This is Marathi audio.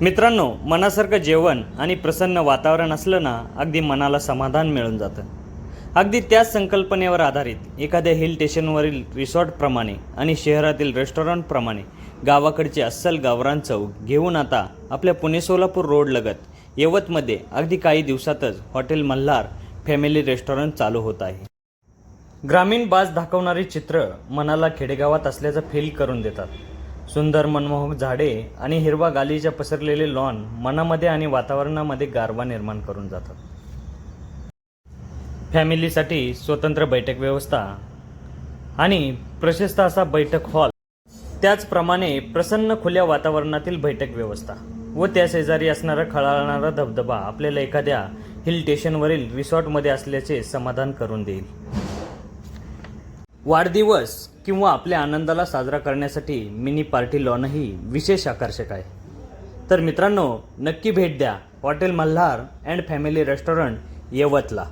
मित्रांनो मनासारखं जेवण आणि प्रसन्न वातावरण असलं ना अगदी मनाला समाधान मिळून जातं. अगदी त्याच संकल्पनेवर आधारित एखाद्या हिल स्टेशनवरील रिसॉर्टप्रमाणे आणि शहरातील रेस्टॉरंटप्रमाणे गावाकडचे अस्सल गावरान चव घेऊन आता आपल्या पुणे सोलापूर रोडलगत यवतमध्ये अगदी काही दिवसातच हॉटेल मल्हार फॅमिली रेस्टॉरंट चालू होत आहे. ग्रामीण बाज दाखवणारी चित्र मनाला खेडेगावात असल्याचं फील करून देतात. सुंदर मनमोहक झाडे आणि हिरवा गालीच्या पसरलेले लॉन मनामध्ये आणि वातावरणामध्ये गारवा निर्माण करून जातात. फॅमिलीसाठी स्वतंत्र बैठक व्यवस्था आणि प्रशस्त असा बैठक हॉल त्याचप्रमाणे प्रसन्न खुल्या वातावरणातील बैठक व्यवस्था व त्या शेजारी असणारा खळाळणारा धबधबा आपल्याला एखाद्या हिल स्टेशनवरील रिसॉर्टमध्ये असल्याचे समाधान करून देईल. वाढदिवस किंवा आपल्या आनंदाला साजरा करण्यासाठी मिनी पार्टी लॉनही विशेष आकर्षक आहे. तर मित्रांनो नक्की भेट द्या hotel Malhar and family restaurant यवतला.